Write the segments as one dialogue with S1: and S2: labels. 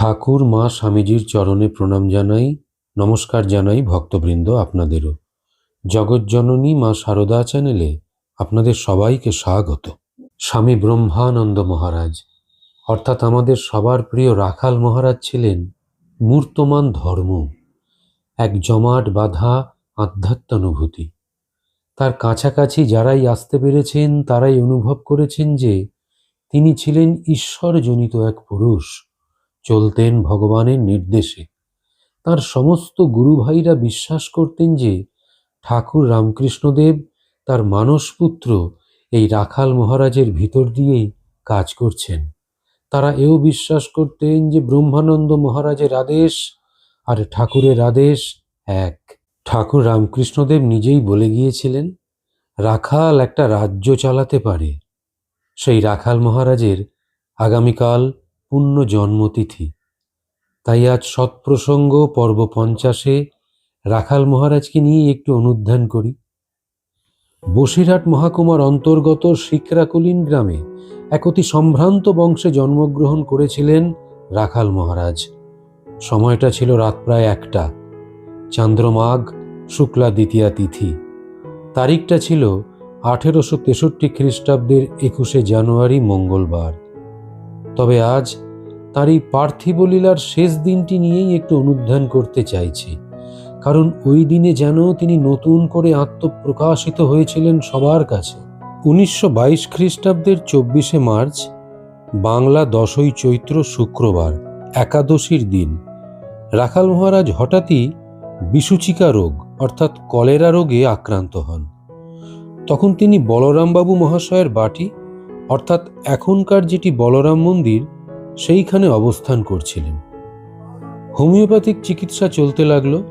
S1: ঠাকুর মা স্বামীজির চরণে প্রণাম জানাই, নমস্কার জানাই ভক্তবৃন্দ আপনাদেরও। জগজ্জননী মা শারদা চ্যানেলে আপনাদের সবাইকে স্বাগত। স্বামী ব্রহ্মানন্দ মহারাজ, অর্থাৎ আমাদের সবার প্রিয় রাখাল মহারাজ ছিলেন মূর্তমান ধর্ম, এক জমাট বাধা আধ্যাত্মানুভূতি। তার কাছাকাছি যারাই আসতে পেরেছেন, তারাই অনুভব করেছেন যে তিনি ছিলেন ঈশ্বরজনিত এক পুরুষ। চলতেন ভগবানের নির্দেশে। তার সমস্ত গুরু ভাইরা বিশ্বাস করতেন যে ঠাকুর রামকৃষ্ণদেব তার মানসপুত্র এই রাখাল মহারাজের ভিতর দিয়েই কাজ করছেন। তারা এও বিশ্বাস করতেন যে ব্রহ্মানন্দ মহারাজের আদেশ আর ঠাকুরের আদেশ এক। ঠাকুর রামকৃষ্ণদেব নিজেই বলে গিয়েছিলেন, রাখাল একটা রাজ্য চালাতে পারে। সেই রাখাল মহারাজের আগামীকাল পূর্ণ জন্মতিথি তাই আজ সৎপ্রসঙ্গ পর্ব পঞ্চাশে রাখাল মহারাজকে নিয়ে একটু অনুধ্যান করি। বসিরহাট মহাকুমার অন্তর্গত শিকরাকুলিন গ্রামে এক অতি সম্ভ্রান্ত বংশে জন্মগ্রহণ করেছিলেন রাখাল মহারাজ। সময়টা ছিল রাত প্রায় একটা। চান্দ্রমাঘ, শুক্লা দ্বিতীয়া তিথি। তারিখটা ছিল আঠেরোশো তেষট্টি খ্রিস্টাব্দের একুশে জানুয়ারি মঙ্গলবার। তবে আজ তার এই পার্থিব লীলার শেষ দিনটি নিয়েই একটু অনুধ্যান করতে চাইছি। কারণ ওই দিনে যেন তিনি নতুন করে আত্মপ্রকাশিত হয়েছিলেন সবার কাছে। উনিশশো বাইশ খ্রিস্টাব্দের চব্বিশে মার্চ, বাংলা দশই চৈত্র শুক্রবার, একাদশীর দিন। রাখাল মহারাজ হঠাৎই বিসূচিকা রোগ, অর্থাৎ কলেরা রোগে আক্রান্ত হন। তখন তিনি বলরামবাবু মহাশয়ের বাটি অর্থাৎ এখনকার যেটি বলরাম মন্দির, সেইখানে অবস্থান করছিলেন। হোমিওপ্যাথিক চিকিৎসা চলতে লাগল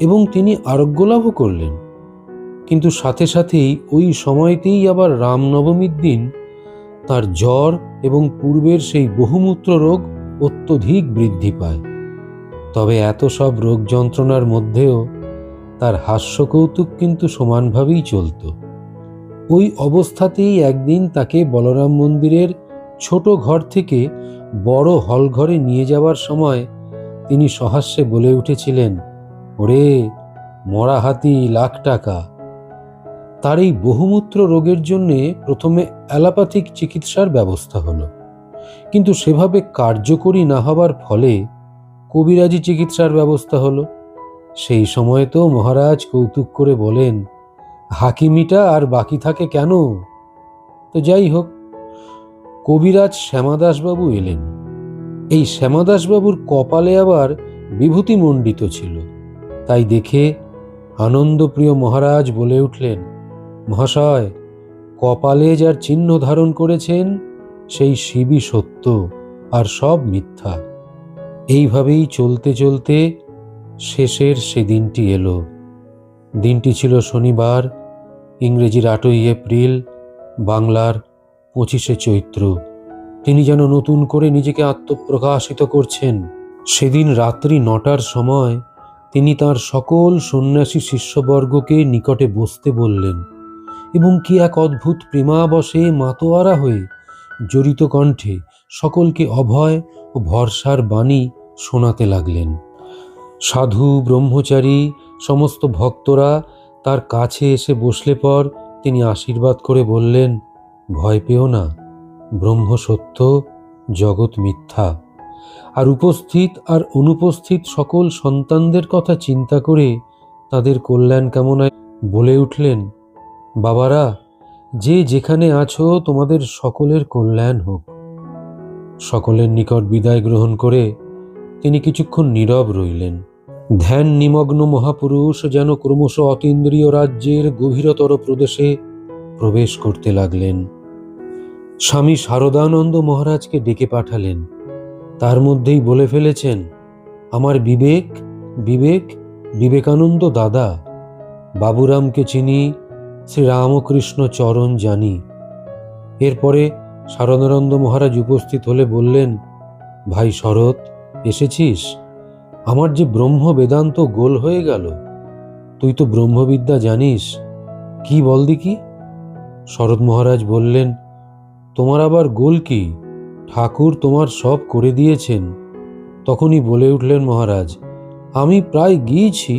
S1: এবং তিনি আরোগ্য লাভও করলেন। কিন্তু সাথে সাথেই ওই সময়তেই আবার রামনবমীর দিন তার জ্বর এবং পূর্বের সেই বহুমূত্র রোগ অত্যধিক বৃদ্ধি পায়। তবে এত সব রোগ যন্ত্রণার মধ্যেও তার হাস্যকৌতুক কিন্তু সমানভাবেই চলত। ওই অবস্থাতেই একদিন তাকে বলরাম মন্দিরের ছোট ঘর থেকে বড় হলঘরে নিয়ে যাওয়ার সময় তিনি সহাস্যে বলে উঠেছিলেন, ওরে, মরা হাতি, লাখ টাকা। তার এই বহুমূত্র রোগের জন্যে প্রথমে অ্যালোপ্যাথিক চিকিৎসার ব্যবস্থা হলো। কিন্তু সেভাবে কার্যকরী না হবার ফলে কবিরাজি চিকিৎসার ব্যবস্থা হলো। সেই সময় তো মহারাজ কৌতুক করে বলেন হাকিমিটা আর বাকি থাকে কেন? তো যাই হোক, কবিরাজ শ্যামাদাসবাবু এলেন। এই শ্যামাদাসবাবুর কপালে আবার বিভূতিমণ্ডিত ছিল। তাই দেখে আনন্দপ্রিয় মহারাজ বলে উঠলেন, মহাশয়, কপালে যার চিহ্ন ধারণ করেছেন, সেই শিবই সত্য আর সব মিথ্যা। এইভাবেই চলতে চলতে শেষের সেদিনটি এলো। দিনটি ছিল শনিবার, ইংরেজির আটই এপ্রিল, বাংলার পঁচিশে চৈত্র। তিনি যেন নতুন করে নিজেকে আত্মপ্রকাশিত করছেন। সেদিন রাত্রি নটার সময় তিনি তার সকল সন্ন্যাসী শিষ্যবর্গকে নিকটে বসতে বললেন, এবং কি এক অদ্ভুত প্রেমাবশে মাতোয়ারা হয়ে জড়িত কণ্ঠে সকলকে অভয় ও ভরসার বাণী শোনাতে লাগলেন। সাধু, ব্রহ্মচারী সমস্ত ভক্তরা তার কাছে এসে বসলে পর তিনি আশীর্বাদ করে বললেন, ভয় পেও না, ব্রহ্ম সত্য, জগৎ মিথ্যা। আর উপস্থিত আর অনুপস্থিত সকল সন্তানদের কথা চিন্তা করে তাদের কল্যাণ কামনায় বলে উঠলেন, বাবারা, যে যেখানে আছো তোমাদের সকলের কল্যাণ হোক। সকলের নিকট বিদায় গ্রহণ করে তিনি কিছুক্ষণ নীরব রইলেন। ধ্যান নিমগ্ন মহাপুরুষ যেন ক্রমশ অতীন্দ্রিয় রাজ্যের গভীরতর প্রদেশে প্রবেশ করতে লাগলেন। স্বামী শারদানন্দ মহারাজকে ডেকে পাঠালেন। তার মধ্যেই বলে ফেলেছেন, আমার বিবেক বিবেক, বিবেকানন্দ দাদা, বাবুরামকে চিনি শ্রী রামকৃষ্ণ চরণ জানি। এরপরে শারদানন্দ মহারাজ উপস্থিত হলে বললেন, ভাই শরৎ, এসেছিস? আমার যে ব্রহ্ম বেদান্ত গোল হয়ে গেল, তুই তো ব্রহ্মবিদ্যা জানিস। কি বল দেখি? শরৎ মহারাজ বললেন, তোমার আবার গোল কি? ঠাকুর তোমার সব করে দিয়েছেন। তখনই বলে উঠলেন মহারাজ, আমি প্রায় গিয়েছি,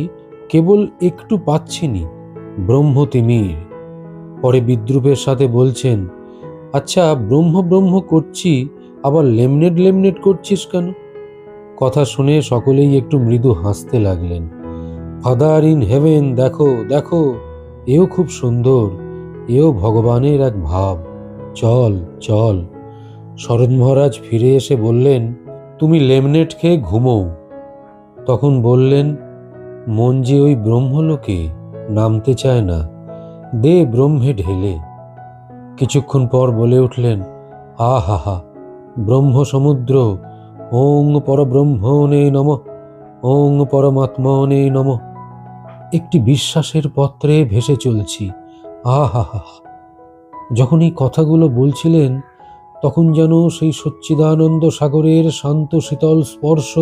S1: কেবল একটু পাচ্ছিনি ব্রহ্ম তিমির পরে বিদ্রুপের সাথে বলছেন আচ্ছা ব্রহ্ম ব্রহ্ম করছি, আবার লেমনেট লেমনেট করছিস কেন? কথা শুনে সকলেই একটু মৃদু হাসতে লাগলেন। ফাদার ইন হেভেন দেখো দেখো, এও খুব সুন্দর, এও ভগবানের এক ভাব। চল চল। শরৎ মহারাজ ফিরে এসে বললেন, তুমি লেমনেট খেয়ে ঘুমো তখন বললেন, মন যে ওই ব্রহ্মলোকে নামতে চায় না, দে ব্রহ্মে ঢেলে। কিছুক্ষণ পর বলে উঠলেন আ হা হা ব্রহ্ম সমুদ্র ওং পরব্রহ্মণে নম। ওং পরমাত্মনে নম। একটি বিশ্বাসের পত্রে ভেসে চলছি। আ হা হা হা। যখন এই কথাগুলো বলছিলেন, তখন যেন সেই সচ্চিদানন্দ সাগরের শান্ত শীতল স্পর্শ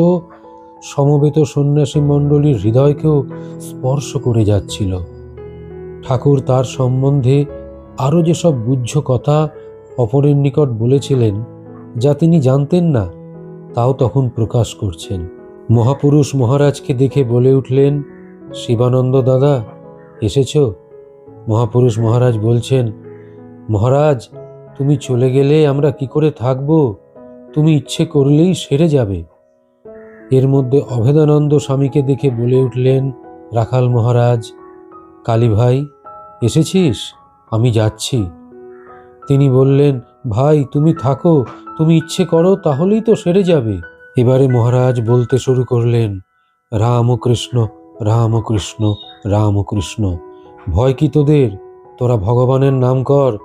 S1: সমবেত সন্ন্যাসী মণ্ডলীর হৃদয়কেও স্পর্শ করে যাচ্ছিল। ঠাকুর তার সম্বন্ধে আরও যেসব গুহ্য কথা অপরের নিকট বলেছিলেন, যা তিনি জানতেন না তাও তখন প্রকাশ করছেন। মহাপুরুষ মহারাজকে দেখে বলে উঠলেন, শিবানন্দ দাদা, এসেছ? মহাপুরুষ মহারাজ বলছেন, মহারাজ, তুমি চলে গেলে আমরা কি করে থাকব? তুমি ইচ্ছে করলেই সেরে যাবে। এর মধ্যে অভেদানন্দ স্বামীকে দেখে বলে উঠলেন, রাখাল মহারাজ কালী ভাই এসেছিস? আমি যাচ্ছি। তিনি বললেন ভাই, তুমি থাকো, তুমি ইচ্ছে করো, তাহলেই তো সেরে যাবে। এবারে মহারাজ বলতে শুরু করলেন, রামকৃষ্ণ রামকৃষ্ণ রামকৃষ্ণ, ভয় কি তোদের? তোরা ভগবানের নাম কর,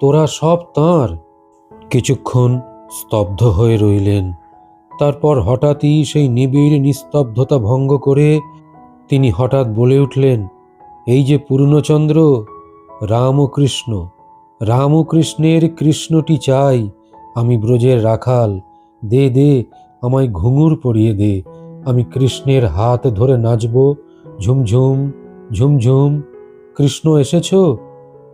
S1: তোরা সব তাঁর। কিছুক্ষণ স্তব্ধ হয়ে রইলেন। তারপর হঠাৎই সেই নিবিড় নিস্তব্ধতা ভঙ্গ করে তিনি হঠাৎ বলে উঠলেন, এই যে পূর্ণচন্দ্র, রামকৃষ্ণ রামকৃষ্ণের কৃষ্ণটি চাই, আমি ব্রজের রাখাল। দে দে, আমায় ঘুঙুর পরিয়ে দে। আমি কৃষ্ণের হাত ধরে নাচব ঝুমঝুম ঝুমঝুম কৃষ্ণ এসেছ?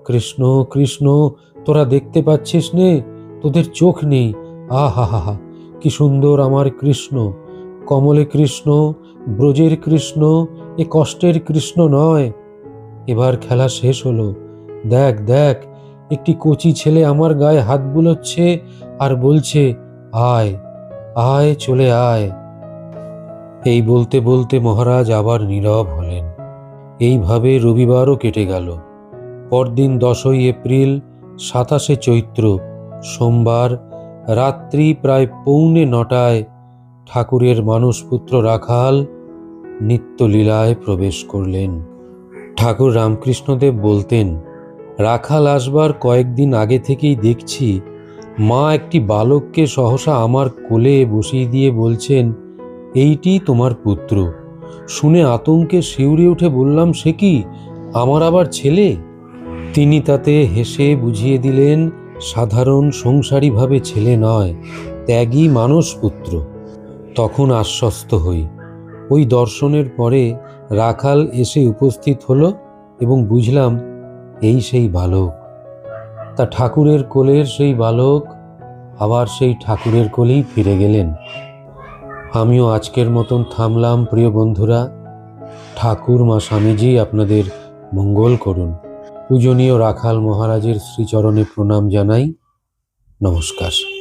S1: কৃষ্ণ কৃষ্ণ, তোরা দেখতে পাচ্ছিস নে, তোদের চোখ নেই। আ হা হা হা কি সুন্দর আমার কৃষ্ণ। কমলে কৃষ্ণ, ব্রজের কৃষ্ণ, এ কষ্টের কৃষ্ণ নয়। এবার খেলা শেষ হলো। দেখ দেখ একটি কচি ছেলে আমার গায়ে হাত বুলোচ্ছে আর বলছে, আয় আয়, চলে আয়। এই বলতে বলতে মহারাজ আবার নীরব হলেন। এইভাবে রবিবারও কেটে গেল। পরদিন দশই এপ্রিল, সাতাশে চৈত্র, সোমবার, রাত্রি প্রায় পৌনে নটায় ঠাকুরের মানসপুত্র রাখাল নিত্যলীলায় প্রবেশ করলেন। ঠাকুর রামকৃষ্ণদেব বলতেন রাখাল আসবার কয়েকদিন আগে থেকেই দেখছি মা একটি বালককে সহসা আমার কোলে বসিয়ে দিয়ে বলছেন, এইটি তোমার পুত্র। শুনে আতঙ্কে শিউরে উঠে বললাম, সে কি? আমার আবার ছেলে? তিনি তাতে হেসে বুঝিয়ে দিলেন, সাধারণ সংসারীভাবে ছেলে নয়, ত্যাগী মানসপুত্র তখন আশ্বস্ত হই। ওই দর্শনের পরে রাখাল এসে উপস্থিত হলো এবং বুঝলাম এই সেই বালক। তা ঠাকুরের কোলের সেই বালক আবার সেই ঠাকুরের কোলেই ফিরে গেলেন। আমিও আজকের মতন থামলাম প্রিয় বন্ধুরা। ঠাকুর মা স্বামীজি আপনাদের মঙ্গল করুন। পূজনীয় রাখাল মহারাজের শ্রীচরণে প্রণাম জানাই। নমস্কার।